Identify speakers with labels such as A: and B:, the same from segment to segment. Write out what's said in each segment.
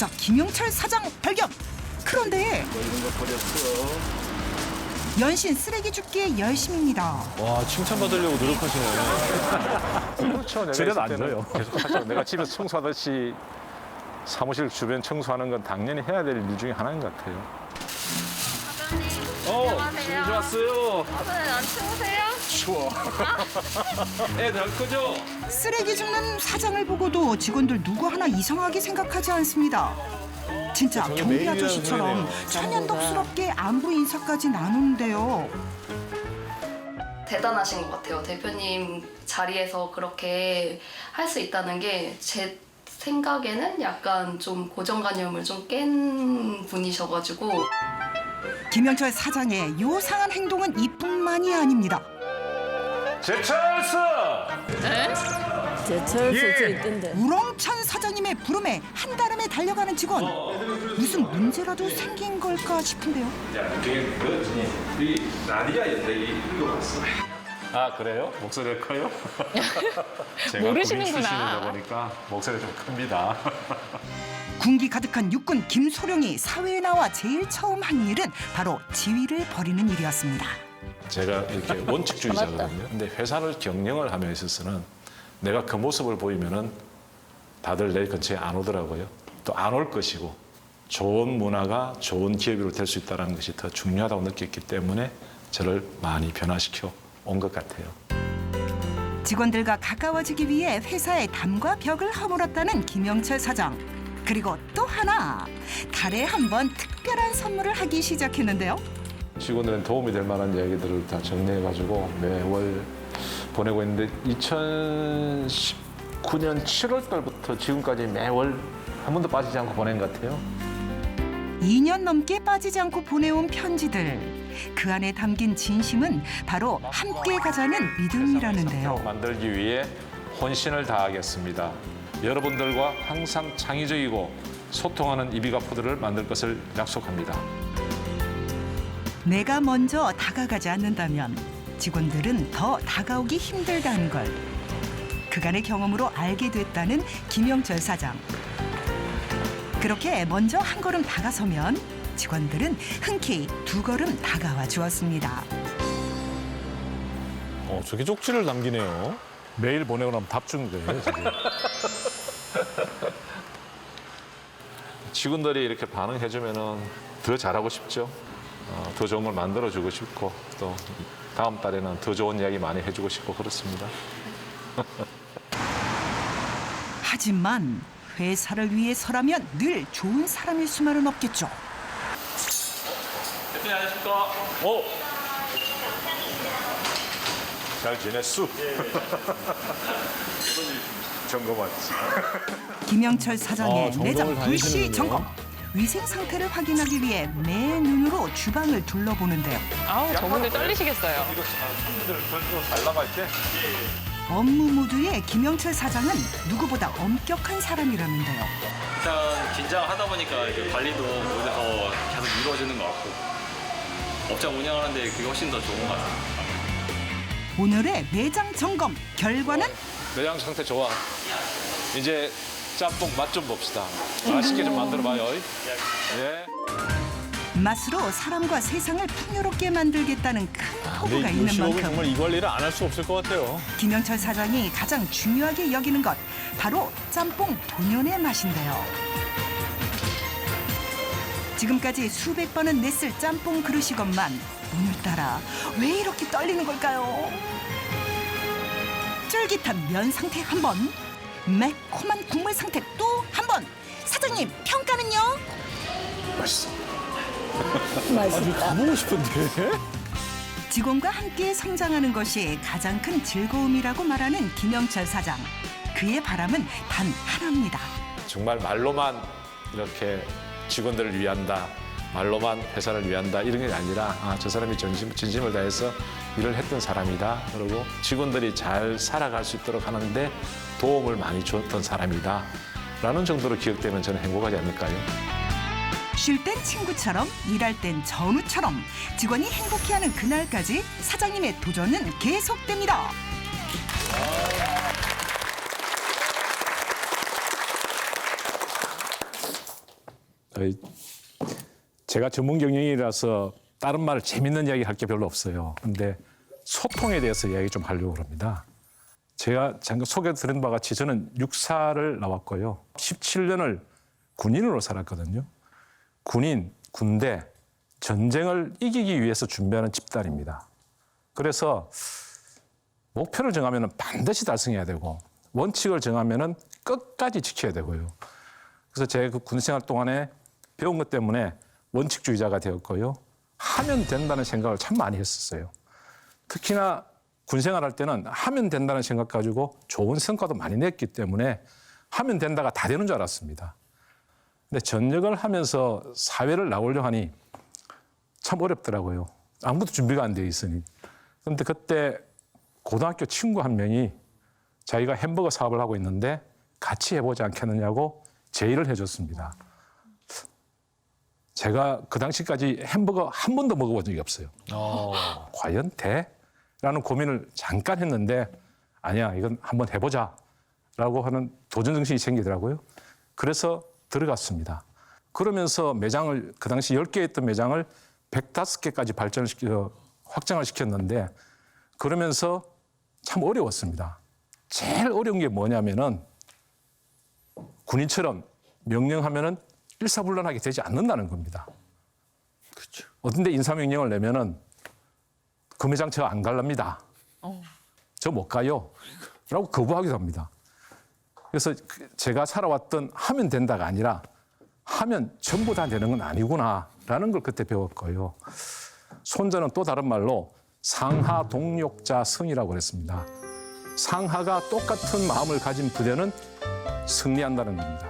A: 자, 김영철 사장 발견. 그런데 연신 쓰레기 줍기에 열심입니다.
B: 와 칭찬받으려고 노력하시네.
C: 그렇죠. 내가 있을
B: 안
C: 때는
B: 줘요.
C: 계속 하죠. 내가 집에서 청소하듯이 사무실 주변 청소하는 건 당연히 해야 될 일 중에 하나인 것 같아요.
B: 어,
D: 안녕하세요.
B: 좋았어요.
D: 선생님 안 추우세요?
B: 애들 크죠?
A: 쓰레기 줍는 사장을 보고도 직원들 누구 하나 이상하게 생각하지 않습니다. 진짜 경비 아저씨처럼. 천연덕스럽게 안부 인사까지 나누는데요.
D: 대단하신 것 같아요. 대표님 자리에서 그렇게 할 수 있다는 게 제 생각에는 약간 좀 고정관념을 좀 깬 분이셔가지고
A: 김영철 사장의 요상한 행동은 이뿐만이 아닙니다.
C: 제철스!
E: 제철소 저 있던데.
A: 우렁찬 사장님의 부름에 한달음에 달려가는 직원. 무슨 문제라도 생긴 걸까 싶은데요.
C: 야, 그게 그, 이 라디아인데 이거 봤어. 아 그래요? 목소리가 커요? 제가
E: 모르시는구나.
C: 출신이다 보니까 목소리가 좀 큽니다.
A: 군기 가득한 육군 김소령이 사회에 나와 제일 처음 한 일은 바로 지위를 버리는 일이었습니다.
C: 제가 이렇게 원칙주의자거든요. 근데 회사를 경영을 하며 있어서는 내가 그 모습을 보이면은 다들 내 근처에 안 오더라고요. 또 안 올 것이고 좋은 문화가 좋은 기업으로 될 수 있다는 것이 더 중요하다고 느꼈기 때문에 저를 많이 변화시켜 온 것 같아요.
A: 직원들과 가까워지기 위해 회사의 담과 벽을 허물었다는 김영철 사장. 그리고 또 하나 달에 한 번 특별한 선물을 하기 시작했는데요.
C: 직원들은 도움이 될 만한 이야기들을 다 정리해가지고 매월 보내고 있는데 2019년 7월 달부터 지금까지 매월 한 번도 빠지지 않고 보낸 것 같아요.
A: 2년 넘게 빠지지 않고 보내온 편지들. 그 안에 담긴 진심은 바로 함께 가자는 믿음이라는데요.
C: 만들기 위해 혼신을 다하겠습니다. 여러분들과 항상 창의적이고 소통하는 이비가 푸드를 만들 것을 약속합니다.
A: 내가 먼저 다가가지 않는다면 직원들은 더 다가오기 힘들다는 걸 그간의 경험으로 알게 됐다는 김영철 사장. 그렇게 먼저 한 걸음 다가서면 직원들은 흔쾌히 두 걸음 다가와 주었습니다.
B: 어 저게 쪽지를 남기네요.
C: 매일 보내고 나면 답 주는 거예요. 지금. 직원들이 이렇게 반응해주면은 더 잘하고 싶죠. 어, 더 좋은 걸 만들어주고 싶고 또 다음 달에는 더 좋은 이야기 많이 해주고 싶고 그렇습니다.
A: 하지만 회사를 위해서라면 늘 좋은 사람일 수만은 없겠죠.
B: 대표님 안녕하십니까? 어
C: 잘 지냈수? 점검 왔지.
A: 김영철 사장의
B: 아, 정성을
A: 내장 불시. 점검. 위생 상태를 확인하기 위해 매 눈으로 주방을 둘러보는데요.
E: 아우 저분들 떨리시겠어요.
C: 이거 손들을 벌써 잘 나갈 때
A: 업무 모두의 김영철 사장은 누구보다 엄격한 사람이라는데요.
F: 일단 긴장하다 보니까 이제 관리도 오히려 더 계속 이루어지는 것 같고 업장 운영하는데 그게 훨씬 더 좋은 것 같아요.
A: 오늘의 매장 점검 결과는
C: 내장 상태 좋아. 이제 짬뽕 맛 좀 봅시다. 맛있게 좀 만들어 봐요. 예.
A: 맛으로 사람과 세상을 풍요롭게 만들겠다는 큰 포부가
B: 근데 이
A: 있는 만큼
B: 정말 이 관리를 안 할 수 없을 것 같아요.
A: 김영철 사장이 가장 중요하게 여기는 것 바로 짬뽕 본연의 맛인데요. 지금까지 수백 번은 냈을 짬뽕 그릇이건만 오늘따라 왜 이렇게 떨리는 걸까요? 쫄깃한 면 상태 한 번, 매콤한 국물 상태 또 한 번. 사장님 평가는요?
E: 맛있다.
B: 가보고 싶은데.
A: 직원과 함께 성장하는 것이 가장 큰 즐거움이라고 말하는 김영철 사장. 그의 바람은 단 하나입니다.
C: 정말 말로만 이렇게 직원들을 위한다. 말로만 회사를 위한다 이런 게 아니라 아, 저 사람이 진심, 진심을 다해서 일을 했던 사람이다. 그리고 직원들이 잘 살아갈 수 있도록 하는데 도움을 많이 줬던 사람이다. 라는 정도로 기억되면 저는 행복하지 않을까요?
A: 쉴 땐 친구처럼 일할 땐 전우처럼 직원이 행복해하는 그날까지 사장님의 도전은 계속됩니다.
G: 제가 전문 경영이라서 다른 말 재밌는 이야기 할 게 별로 없어요. 근데 소통에 대해서 이야기 좀 하려고 합니다. 제가 잠깐 소개 드린 바와 같이 저는 육사를 나왔고요. 17년을 군인으로 살았거든요. 군인, 군대, 전쟁을 이기기 위해서 준비하는 집단입니다. 그래서 목표를 정하면 반드시 달성해야 되고 원칙을 정하면 끝까지 지켜야 되고요. 그래서 제가 그 군생활 동안에 배운 것 때문에 원칙주의자가 되었고요. 하면 된다는 생각을 참 많이 했었어요. 특히나 군생활 할 때는 하면 된다는 생각 가지고 좋은 성과도 많이 냈기 때문에 하면 된다가 다 되는 줄 알았습니다. 근데 전역을 하면서 사회를 나오려 하니 참 어렵더라고요. 아무것도 준비가 안 되어 있으니. 그런데 그때 고등학교 친구 한 명이 자기가 햄버거 사업을 하고 있는데 같이 해보지 않겠느냐고 제의를 해줬습니다. 제가 그 당시까지 햄버거 한 번도 먹어본 적이 없어요. 과연 돼? 라는 고민을 잠깐 했는데 아니야, 이건 한번 해보자. 라고 하는 도전 정신이 생기더라고요. 그래서 들어갔습니다. 그러면서 매장을, 그 당시 10개 있던 매장을 105개까지 발전을 시켜, 확장을 시켰는데 그러면서 참 어려웠습니다. 제일 어려운 게 뭐냐면은 군인처럼 명령하면은 일사불란하게 되지 않는다는 겁니다. 그렇죠. 어떤데 인사명령을 내면은 그 매장 저안 갈랍니다. 저못 가요. 라고 거부하기도 합니다. 그래서 그 제가 살아왔던 하면 된다가 아니라 하면 전부 다 되는 건 아니구나라는 걸 그때 배웠고요. 손자는 또 다른 말로 상하 동력자 성이라고 그랬습니다. 상하가 똑같은 마음을 가진 부대는 승리한다는 겁니다.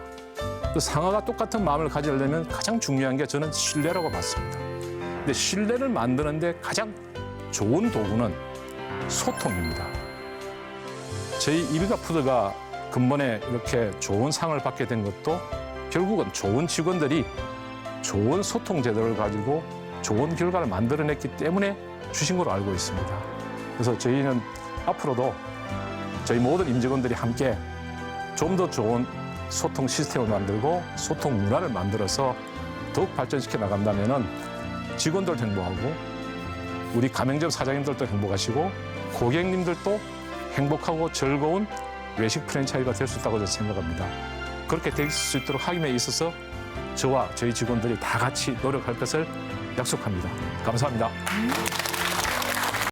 G: 그 상하가 똑같은 마음을 가지려면 가장 중요한 게 저는 신뢰라고 봤습니다. 근데 신뢰를 만드는데 가장 좋은 도구는 소통입니다. 저희 이비가 푸드가 근본에 이렇게 좋은 상을 받게 된 것도 결국은 좋은 직원들이 좋은 소통 제도를 가지고 좋은 결과를 만들어냈기 때문에 주신 걸로 알고 있습니다. 그래서 저희는 앞으로도 저희 모든 임직원들이 함께 좀 더 좋은 소통 시스템을 만들고 소통 문화를 만들어서 더욱 발전시켜 나간다면은 직원들도 행복하고 우리 가맹점 사장님들도 행복하시고 고객님들도 행복하고 즐거운 외식 프랜차이즈가 될 수 있다고 저는 생각합니다. 그렇게 될 수 있도록 위해 있어서 저와 저희 직원들이 다 같이 노력할 것을 약속합니다. 감사합니다.